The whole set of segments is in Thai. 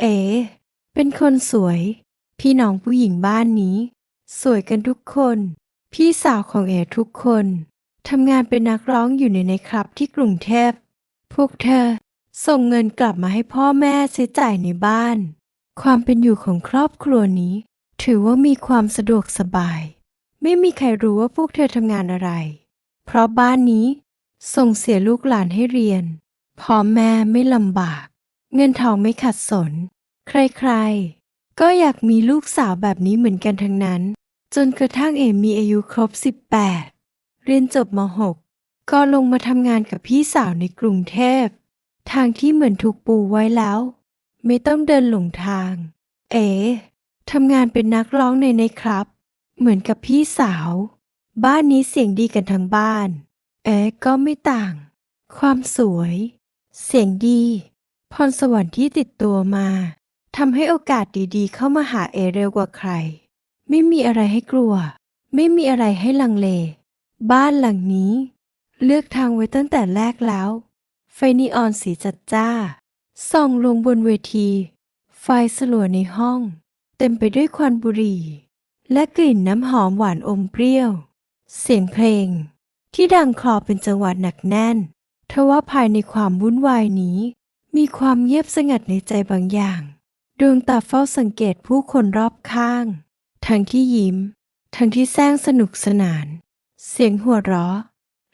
เอ๋เป็นคนสวย พี่น้องผู้หญิงบ้านนี้ สวยกันทุกคน พี่สาวของเอ๋ทุกคนทำงานเป็นนักร้องอยู่ในในคลับที่กรุงเทพ พวกเธอส่งเงินกลับมาให้พ่อแม่ใช้จ่ายในบ้าน ความเป็นอยู่ของครอบครัวนี้ ถือว่ามีความสะดวกสบาย ไม่มีใครรู้ว่าพวกเธอทำงานอะไร เพราะบ้านนี้ ส่งเสียลูกหลานให้เรียนพ่อแม่ไม่ลำบาก เงินทองไม่ขัดสน ใครๆ ก็อยากมีลูกสาวแบบนี้เหมือนกันทั้งนั้น จนกระทั่งเอมมีอายุครบ 18 เรียนจบม .6 ก็ลงมาทำงานกับพี่สาวในกรุงเทพ ทางที่เหมือนถูกปูไว้แล้ว ไม่ต้องเดินหลงทาง เอ๋ทำงานเป็นนักร้องในในครับ เหมือนกับพี่สาว บ้านนี้เสียงดีกันทั้งบ้าน เอ๋ก็ไม่ต่าง ความสวย เสียงดี พรสวรรค์ที่ติดตัวมาทำให้โอกาสดีๆ เข้ามาหาเอเร็วกว่าใคร ไม่มีอะไรให้กลัว ไม่มีอะไรให้ลังเล บ้านหลังนี้ เลือกทางไว้ตั้งแต่แรกแล้ว ไฟนีออนสีจัดจ้า ส่องลงบนเวที ไฟสลัวในห้อง เต็มไปด้วยควันบุหรี่ และกลิ่นน้ำหอมหวานอมเปรี้ยว เสียงเพลง ที่ดังคลอเป็นจังหวะหนักแน่นทว่าภายในความวุ่นวายนี้ มีความเงียบสงัดในใจบางอย่าง ดวงตาเฝ้าสังเกตผู้คนรอบข้าง ทั้งที่ยิ้ม ทั้งที่แซงสนุกสนาน เสียงหัวเราะ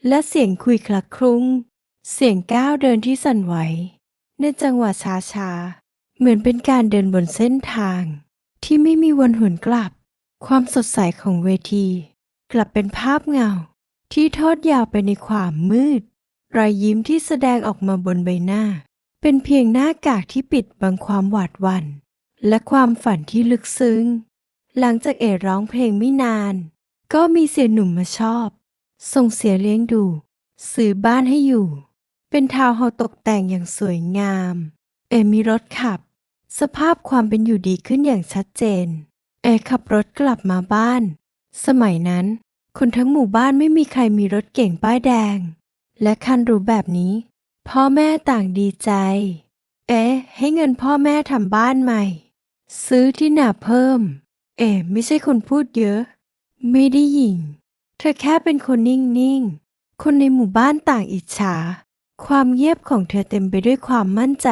และเสียงคุยคลักคลุ้ง เสียงก้าวเดินที่สั่นไหว ในจังหวะช้าๆ เหมือนเป็นการเดินบนเส้นทาง ที่ไม่มีวันหวนกลับ ความสดใสของเวที กลับเป็นภาพเงา ที่ทอดยาวไปในความมืด รอยยิ้มที่แสดงออกมาบนใบหน้า เป็นเพียงหน้ากากที่ปิดบังความหวาดหวัน่น และความฝันที่ลึกซึ้ง หลังจากเอร้องเพลงไม่นาน ก็มีเสียหนุ่มมาชอบ ส่งเสียเลี้ยงดู ซื้อบ้านให้อยู่ เป็นทาวน์เฮาตกแต่งอย่างสวยงาม เอมีรถขับ สภาพความเป็นอยู่ดีขึ้นอย่างชัดเจน เอขับรถกลับมาบ้าน สมัยนั้น คนทั้งหมู่บ้านไม่มีใครมีรถเก่งป้ายแดง และคันหรูแบบนี้ พ่อแม่ต่างดีใจ เอ๊ะ ให้เงินพ่อแม่ทำบ้านใหม่ ซื้อที่หนาเพิ่ม เอ๊ะ ไม่ใช่คนพูดเยอะ ไม่ได้หยิ่ง เธอแค่เป็นคนนิ่ง ๆ คนในหมู่บ้านต่างอิจฉา ความเงียบของเธอเต็มไปด้วยความมั่นใจ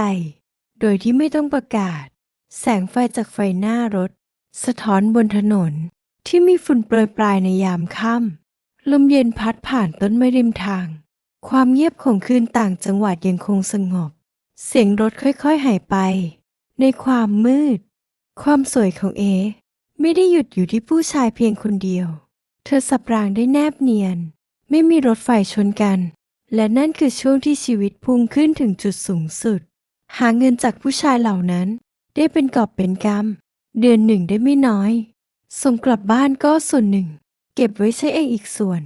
โดยที่ไม่ต้องประกาศ แสงไฟจากไฟหน้ารถ สะท้อนบนถนน ที่มีฝุ่นโปรยปลายในยามค่ำลมเย็นพัดผ่านต้นไม้ริมทาง ความเงียบของคืนต่างจังหวัดยังคงสงบ เสียงรถค่อยๆหายไป ในความมืด ความสวยของเอ ไม่ได้หยุดอยู่ที่ผู้ชายเพียงคนเดียว เธอสับรางได้แนบเนียน ไม่มีรถไฟชนกัน และนั่นคือช่วงที่ชีวิตพุ่งขึ้นถึงจุดสูงสุด หาเงินจากผู้ชายเหล่านั้น ได้เป็นกอบเป็นกำเดือนหนึ่งได้ไม่น้อย ส่งกลับบ้านก็ส่วนหนึ่ง เก็บไว้ใช้เองอีกส่วน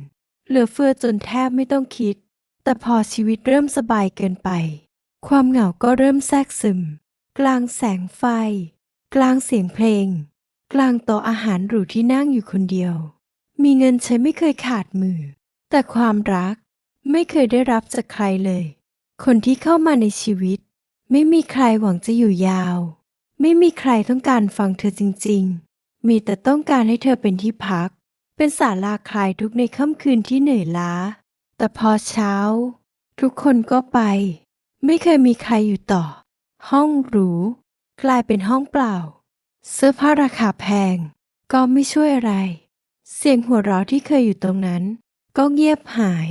เหลือเฟือจนแทบไม่ต้องคิด แต่พอชีวิตเริ่มสบายเกินไป ความเหงาก็เริ่มแทรกซึม กลางแสงไฟ กลางเสียงเพลง กลางโต๊ะอาหารหรูที่นั่งอยู่คนเดียว มีเงินใช้ไม่เคยขาดมือ แต่ความรักไม่เคยได้รับจากใครเลย คนที่เข้ามาในชีวิต ไม่มีใครหวังจะอยู่ยาว ไม่มีใครต้องการฟังเธอจริง ๆ มีแต่ต้องการให้เธอเป็นที่พัก เป็นศาลาคลายทุกข์ในค่ำคืนที่เหนื่อยล้า แต่พอเช้า ทุกคนก็ไป ไม่เคยมีใครอยู่ต่อ ห้องหรู กลายเป็นห้องเปล่า เสื้อผ้าราคาแพง ก็ไม่ช่วยอะไร เสียงหัวเราะที่เคยอยู่ตรงนั้น ก็เงียบหาย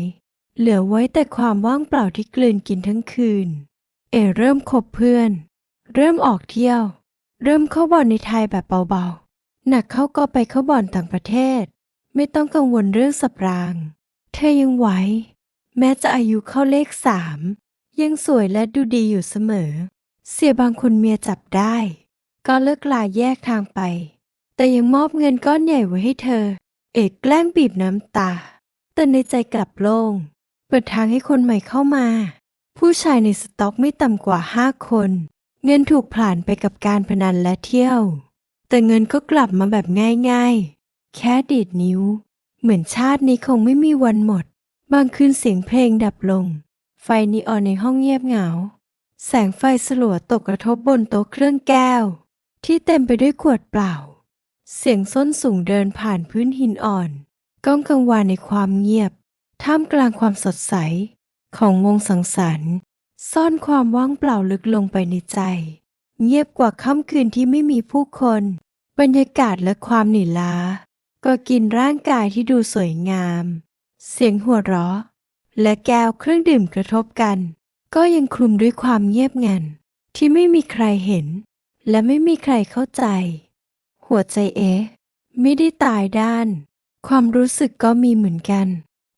เหลือไว้แต่ความว่างเปล่าที่กลืนกินทั้งคืน เอเริ่มคบเพื่อน เริ่มออกเที่ยว เริ่มเข้าบ่อนในไทยแบบเบาๆหนักเข้าก็ไปเข้าบ่อนต่างประเทศ ไม่ต้องกังวลเรื่องสับราง เธอยังไหว แม้จะอายุเข้าเลขสาม ยังสวยและดูดีอยู่เสมอ เสียบางคนเมียจับได้ ก็เลิกลาแยกทางไป แต่ยังมอบเงินก้อนใหญ่ไว้ให้เธอ เอกแกล้งบีบน้ำตา แต่ในใจกลับโล่ง เปิดทางให้คนใหม่เข้ามา ผู้ชายในสต็อกไม่ต่ำกว่าห้าคน เงินถูกผลาญไปกับการพนันและเที่ยว แต่เงินก็กลับมาแบบง่ายๆ แค่ดีดนิ้ว เหมือนชาตินี้คงไม่มีวันหมด บางคืนเสียงเพลงดับลง ไฟนีออนในห้องเงียบเหงา แสงไฟสลัวตกกระทบบนโต๊ะเครื่องแก้ว ที่เต็มไปด้วยขวดเปล่า เสียงส้นสูงเดินผ่านพื้นหินอ่อน ก้องกังวานในความเงียบ ท่ามกลางความสดใส ของวงสังสรรค์ ซ่อนความว่างเปล่าลึกลงไปในใจ เงียบกว่าค่ำคืนที่ไม่มีผู้คน บรรยากาศและความหนีล้า ก็กินร่างกายที่ดูสวยงาม เสียงหัวเราะ และแก้วเครื่องดื่มกระทบกัน ก็ยังคลุมด้วยความเงียบงัน ที่ไม่มีใครเห็น และไม่มีใครเข้าใจ หัวใจเอ๊ไม่ได้ตายด้าน ความรู้สึกก็มีเหมือนกัน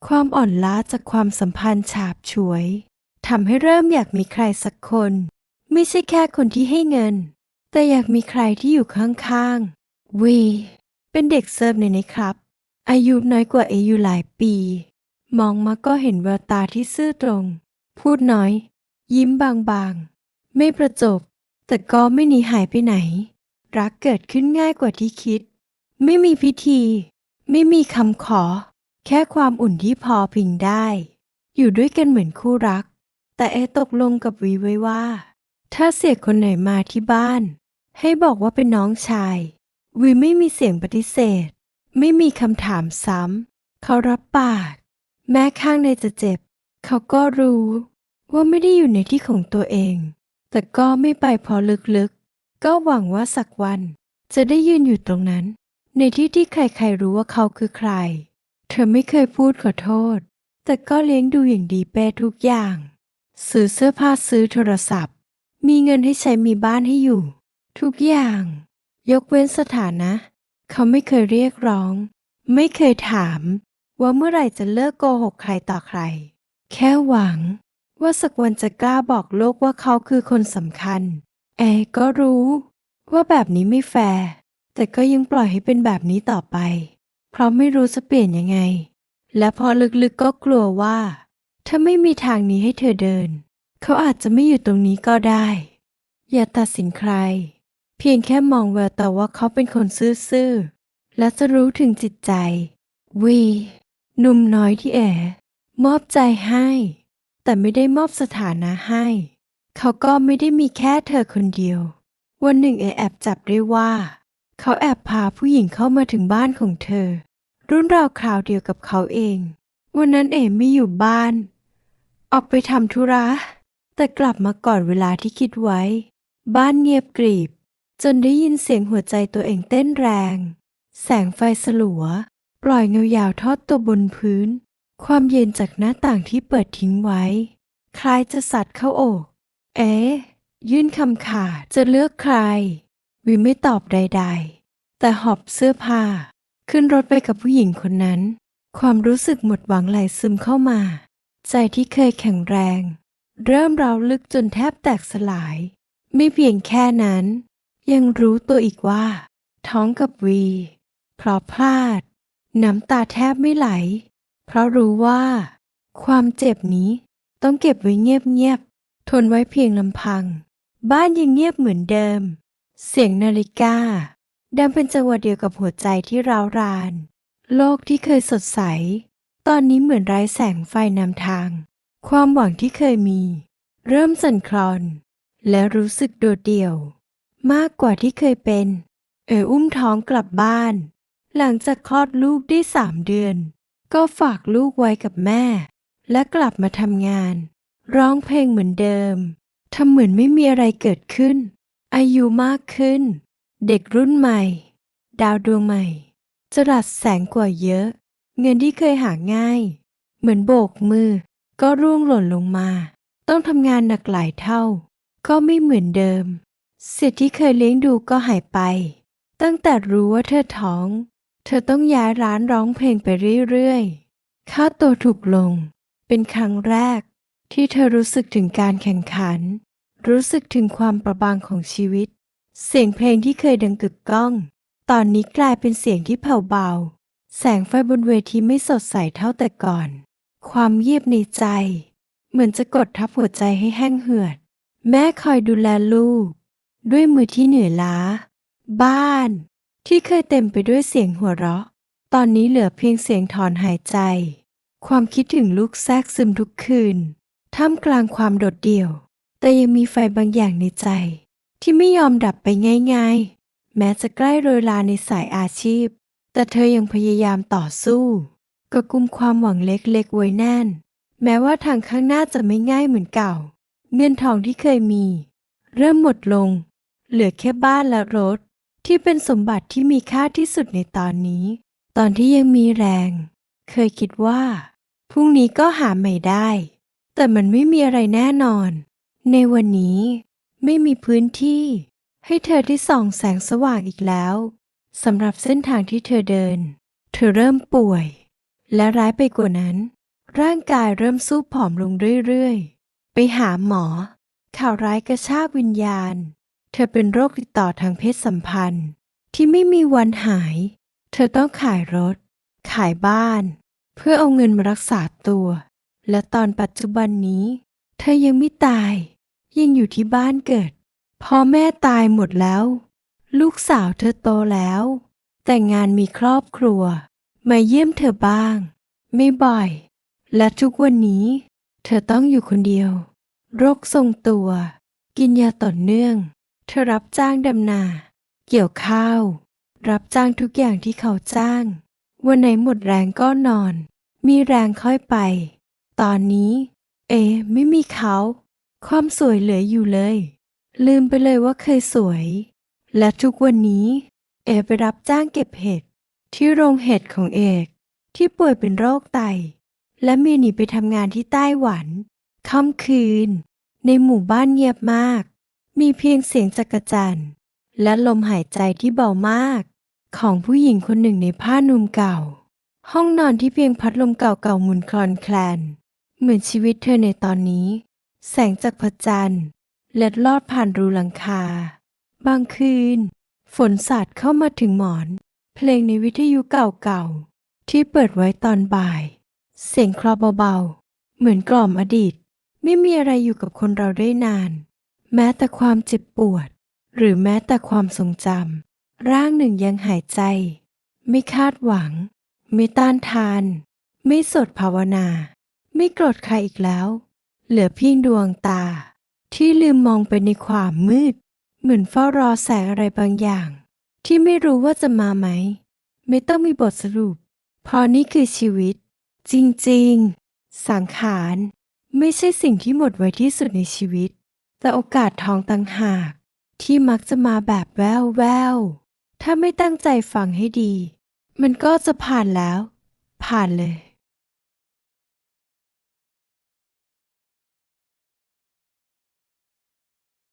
ความอ่อนล้าจากความสัมพันธ์ฉาบฉวยทำให้เริ่มอยากมีใครสักคน ไม่ใช่แค่คนที่ให้เงิน แต่อยากมีใครที่อยู่ข้างๆวี เป็นเด็กเสิร์ฟในนี้ครับ อายุน้อยกว่าเออยู่หลายปี มองมาก็เห็นแววตาที่ซื่อตรง พูดน้อย ยิ้มบางๆ ไม่ประจบ แต่ก็ไม่หนีหายไปไหน รักเกิดขึ้นง่ายกว่าที่คิด ไม่มีพิธี ไม่มีคำขอ แค่ความอุ่นที่พอพิงได้ อยู่ด้วยกันเหมือนคู่รัก แต่เอตกลงกับวีไว้ว่า ถ้าเสียคนไหนมาที่บ้าน ให้บอกว่าเป็นน้องชาย วีไม่มีเสียงปฏิเสธ ไม่มีคำถามซ้ำ เขารับปาก แม้ข้างในจะเจ็บ เขาก็รู้ ว่าไม่ได้อยู่ในที่ของตัวเอง แต่ก็ไม่ไปพอลึกๆ ก็หวังว่าสักวัน จะได้ยืนอยู่ตรงนั้น ในที่ที่ใครๆรู้ว่าเขาคือใคร เธอไม่เคยพูดขอโทษ แต่ก็เลี้ยงดูอย่างดีเป้ทุกอย่าง ซื้อเสื้อผ้าซื้อโทรศัพท์ มีเงินให้ใช้มีบ้านให้อยู่ ทุกอย่าง ยกเว้นสถานะ เขาไม่เคยเรียกร้อง ไม่เคยถาม ว่าเมื่อไหร่จะเลิกโกหกใครต่อใคร แค่หวัง ว่าสักวันจะกล้าบอกโลกว่าเขาคือคนสำคัญ แอร์ก็รู้ ว่าแบบนี้ไม่แฟร์แต่ก็ยังปล่อยให้เป็นแบบนี้ต่อไป เพราะไม่รู้จะเปลี่ยนยังไง และพอลึกๆก็กลัวว่า ถ้าไม่มีทางนี้ให้เธอเดิน เขาอาจจะไม่อยู่ตรงนี้ก็ได้ อย่าตัดสินใคร เพียงแค่มองแววตาว่าเขาเป็นคนซื่อๆ และจะรู้ถึงจิตใจ วีหนุ่มน้อยที่แอมอบใจให้ แต่ไม่ได้มอบสถานะให้ เขาก็ไม่ได้มีแค่เธอคนเดียว วันหนึ่งเอแอบจับได้ว่า เขาแอบพาผู้หญิงเข้ามาถึงบ้านของเธอ รุ่นราวคราวเดียวกับเขาเอง วันนั้นเอไม่อยู่บ้าน ออกไปทำธุระ แต่กลับมาก่อนเวลาที่คิดไว้ บ้านเงียบกริบ จนได้ยินเสียงหัวใจตัวเองเต้นแรง แสงไฟสลัว ปล่อยเงายาวทอดตัวบนพื้น ความเย็นจากหน้าต่างที่เปิดทิ้งไว้ คล้ายจะสัดเข้าอก เอ๊ยื่นคำขาดจะเลือกใคร วิไม่ตอบใด ๆ แต่หอบเสื้อผ้า ขึ้นรถไปกับผู้หญิงคนนั้น ความรู้สึกหมดหวังไหลซึมเข้ามา ใจที่เคยแข็งแรง เริ่มร้าวลึกจนแทบแตกสลาย ไม่เพียงแค่นั้น ยังรู้ตัวอีกว่า ท้องกับวีเพราะพลาด น้ำตาแทบไม่ไหล เพราะรู้ว่า ความเจ็บนี้ต้องเก็บไว้เงียบๆทนไว้เพียงลำพัง บ้านยังเงียบเหมือนเดิม เสียงนาฬิกาดังเป็นจังหวะเดียวกับหัวใจที่ร้าวราน โลกที่เคยสดใส ตอนนี้เหมือนไร้แสงไฟนำทาง ความหวังที่เคยมี เริ่มสั่นคลอน และรู้สึกโดดเดี่ยว มากกว่าที่เคยเป็น เอ๋อุ้มท้องกลับบ้าน หลังจากคลอดลูกได้สามเดือน ก็ฝากลูกไว้กับแม่ และกลับมาทำงาน ร้องเพลงเหมือนเดิมทำเหมือนไม่มีอะไรเกิดขึ้น อายุมากขึ้น เด็กรุ่นใหม่ ดาวดวงใหม่จรัสแสงกว่าเยอะ เงินที่เคยหาง่าย เหมือนโบกมือ ก็ร่วงหล่นลงมา ต้องทำงานหนักหลายเท่า ก็ไม่เหมือนเดิม เสียที่เคยเลี้ยงดูก็หายไป ตั้งแต่รู้ว่าเธอท้อง เธอต้องย้ายร้านร้องเพลงไปเรื่อยๆ ค่าตัวถูกลง เป็นครั้งแรก ที่เธอรู้สึกถึงการแข่งขัน รู้สึกถึงความประบางของชีวิต เสียงเพลงที่เคยดังกึกก้อง ตอนนี้กลายเป็นเสียงที่แผ่วเบา แสงไฟบนเวทีไม่สดใสเท่าแต่ก่อน ความเงียบในใจ เหมือนจะกดทับหัวใจให้แห้งเหือด แม่คอยดูแลลูก ด้วยมือที่เหนื่อยล้า บ้าน ที่เคยเต็มไปด้วยเสียงหัวเราะ ตอนนี้เหลือเพียงเสียงถอนหายใจ ความคิดถึงลูกแทรกซึมทุกคืน ท่ามกลางความโดดเดี่ยว แต่ยังมีไฟบางอย่างในใจ ที่ไม่ยอมดับไปง่าย ๆ แม้จะใกล้โรยลาในสายอาชีพ แต่เธอยังพยายามต่อสู้ ก็กุมความหวังเล็กๆไว้แน่น แม้ว่าทางข้างหน้าจะไม่ง่ายเหมือนเก่า เงินทองที่เคยมี เริ่มหมดลง เหลือแค่บ้านและรถ ที่เป็นสมบัติที่มีค่าที่สุดในตอนนี้ ตอนที่ยังมีแรง เคยคิดว่า พรุ่งนี้ก็หาใหม่ได้ แต่มันไม่มีอะไรแน่นอน ในวันนี้ไม่มีพื้นที่ ให้เธอที่ส่องแสงสว่างอีกแล้วสำหรับเส้นทางที่เธอเดิน เธอเริ่มป่วย และร้ายไปกว่านั้น ร่างกายเริ่มสู้ผอมลงเรื่อยๆ ไปหาหมอ ข่าวร้ายกระชากวิญญาณ เธอเป็นโรคติดต่อทางเพศสัมพันธ์ ที่ไม่มีวันหาย เธอต้องขายรถ ขายบ้าน เพื่อเอาเงินมารักษาตัว และตอนปัจจุบันนี้ เธอยังไม่ตาย ยังอยู่ที่บ้านเกิดพ่อแม่ตายหมดแล้ว ลูกสาวเธอโตแล้ว แต่งงานมีครอบครัว มาเยี่ยมเธอบ้าง ไม่บ่อย และทุกวันนี้ เธอต้องอยู่คนเดียว โรคทรงตัว กินยาต่อเนื่อง เธอรับจ้างดำนา เกี่ยวข้าว รับจ้างทุกอย่างที่เขาจ้าง วันไหนหมดแรงก็นอน มีแรงค่อยไป ตอนนี้ เอ ไม่มีเขา ความสวยเหลืออยู่เลย ลืมไปเลยว่าเคยสวย และทุกวันนี้ เอไปรับจ้างเก็บเห็ด ที่โรงเห็ดของเอกที่ป่วยเป็นโรคไต และมีหนีไปทำงานที่ไต้หวันค่ำคืน ในหมู่บ้านเงียบมาก มีเพียงเสียงจักรจันทร์และลมหายใจที่เบามาก ของผู้หญิงคนหนึ่งในผ้านุ่มเก่า ห้องนอนที่เพียงพัดลมเก่าๆหมุนคลอนแคลน เหมือนชีวิตเธอในตอนนี้ แสงจากพระจันทร์เล็ดลอดผ่านรูหลังคา บางคืน ฝนสาดเข้ามาถึงหมอน เพลงในวิทยุเก่าๆ ที่เปิดไว้ตอนบ่าย เสียงคลอเบาๆ เหมือนกล่อมอดีต ไม่มีอะไรอยู่กับคนเราได้นาน แม้แต่ความเจ็บปวด หรือแม้แต่ความทรงจำร่างหนึ่งยังหายใจ ไม่คาดหวัง ไม่ต้านทาน ไม่สดภาวนา ไม่โกรธใครอีกแล้ว เหลือเพียงดวงตา ที่ลืมมองไปในความมืด เหมือนเฝ้ารอแสงอะไรบางอย่าง ที่ไม่รู้ว่าจะมาไหม ไม่ต้องมีบทสรุปเพราะนี่คือชีวิต จริง ๆ สังขาร ไม่ใช่สิ่งที่หมดไว้ที่สุดในชีวิต แต่โอกาสทองต่างหาก ที่มักจะมาแบบแววแววถ้าไม่ตั้งใจฟังให้ดี มันก็จะผ่านแล้ว ผ่านเลย